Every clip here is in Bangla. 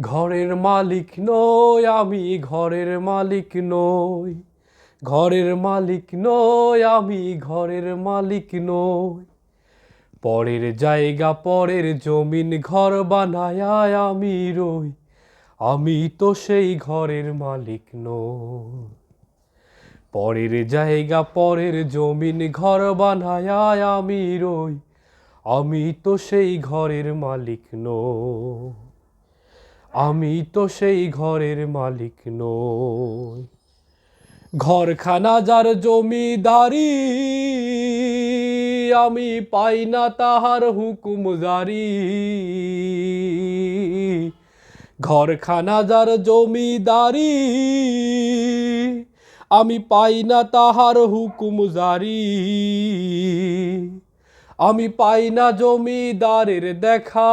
ঘরের মালিক নই, আমি ঘরের মালিক নই। ঘরের মালিক নই, আমি ঘরের মালিক নই। পরের জায়গা, পরের জমিন, ঘর বানায় আমি রই। আমি তো সেই ঘরের মালিক নই। পরের জায়গা, পরের জমিন, ঘর বানায় আমি রই। আমি তো সেই ঘরের মালিক নই। আমি তো সেই ঘরের মালিক নই। ঘরখানা যার জমিদারি, আমি পাই না তাহার হুকুম জারি। ঘরখানা যার জমিদারি, আমি পাই না তাহার হুকুম জারি। আমি পাই না জমিদারের দেখা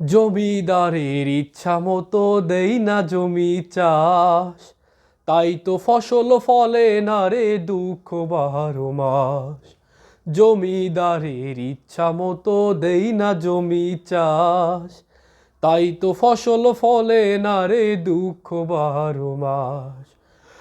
জমিদারের ইচ্ছা মতো দেই না জমি চাষ। তাই তো ফসল ফলে না রে দুঃখ বারো মাস। জমিদারের ইচ্ছা মতো দেই না জমি চাষ। তাই তো ফসল ফলে না রে দুঃখ বারো মাস।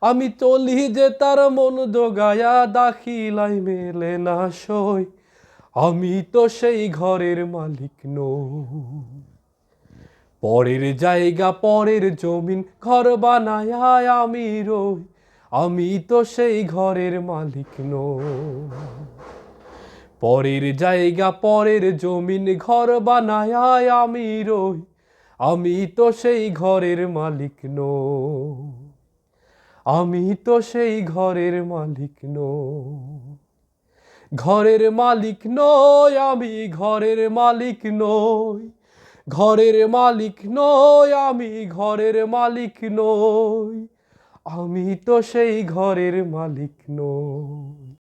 আমি চলি যে তার মন জোগায়া দাখিলাই মেলে না সই। আমি তো সেই ঘরের মালিক নই। পরের জায়গা, পরের জমিন ঘর বানায় আমি রই। আমি তো সেই ঘরের মালিক নই। পরের জায়গা, পরের জমিন ঘর বানায় আমি রই। আমি তো সেই ঘরের মালিক নই। আমি তো সেই ঘরের মালিক নই। ঘরের মালিক নই, আমি ঘরের মালিক নই। ঘরের মালিক নই, আমি ঘরের মালিক নই। আমি তো সেই ঘরের মালিক নই।